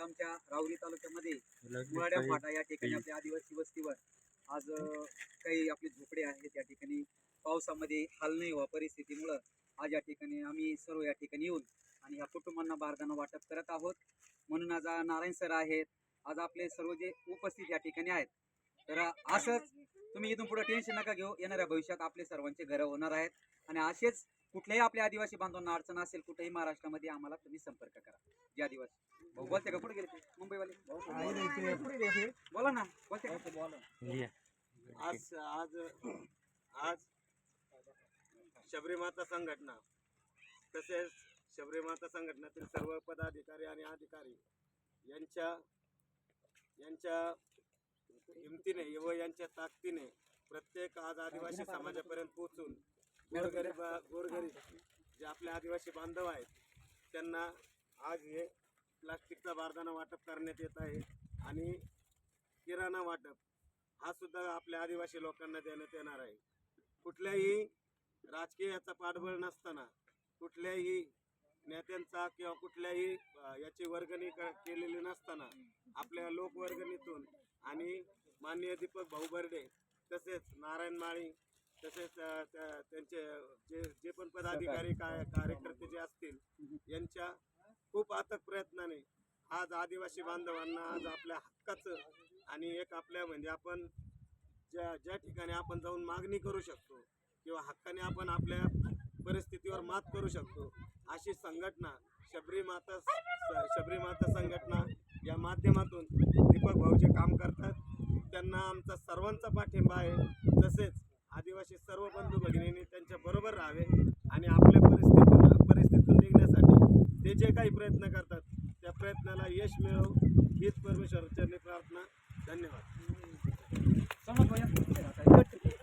आमच्या राहुरी तालुक्यामध्ये मुळाड्या फाटा या ठिकाणी आपल्या आदिवासी वस्तीवर आज काही आपले झोपडे आहेत या ठिकाणी. पावसामध्ये हाल नाही व्हा परिस्थितीमुळं आज या ठिकाणी आम्ही सर्व या ठिकाणी येऊन आणि या कुटुंबांना बारदाना वाटप करत आहोत. म्हणून आज नारायण सर आहेत. आज आपले सर्व जे उपस्थित या ठिकाणी आहेत. तर असंच तुम्ही इथून पुढे टेन्शन नका घेऊ. येणाऱ्या भविष्यात आपले सर्वांचे घरं होणार आहेत. आणि असेच कुठल्याही आपल्या आदिवासी बांधवांना अडचण असेल कुठेही महाराष्ट्रामध्ये आम्हाला तुम्ही संपर्क करा. जे आदिवासी. भाऊ बोलते का? कुठे गेले ते? मुंबईवाले? बोला ना. बोलते का? आज आज आज शबरीमाता संघटना तसेच शबरीमाता संघटनेतील सर्व पदाधिकारी आणि अधिकारी यांच्या यांच्या हिमतीने व यांच्या ताकदीने प्रत्येक आज आदिवासी समाजापर्यंत पोहोचून गोरगरीब गोरगरीब जे आपले आदिवासी बांधव आहेत त्यांना आज हे प्लास्टिकचा बारदाना वाटप करण्यात येत आहे आणि किराणा वाटप हा सुद्धा आपल्या आदिवासी लोकांना देण्यात येणार आहे. कुठल्याही राजकीयाचा पाठबळ नसताना कुठल्याही नेत्यांचा किंवा कुठल्याही याची वर्गणी क- केलेली नसताना आपल्या लोकवर्गणीतून आणि माननीय दीपक भाऊ बर्डे तसेच नारायण माळी तसेच त्यांचे जे जे पण पदाधिकारी काय कार्यकर्ते जे असतील यांच्या खूप अथक प्रयत्नाने आज आदिवासी बांधवांना आज आपल्या हक्काचं आणि एक आपल्या म्हणजे आपण ज्या ज्या ठिकाणी आपण जाऊन मागणी करू शकतो किंवा हक्काने आपण आपल्या परिस्थितीवर मात करू शकतो अशी संघटना शबरी माता शबरी माता संघटना या माध्यमातून दीपक भाऊ जे काम करतात. त्यांना आमचा सर्वांचा पाठिंबा आहे. तसेच जे काही प्रयत्न करतात त्या प्रयत्नाला यश मिळव हीच परमेश्वरचरणी प्रार्थना. धन्यवाद.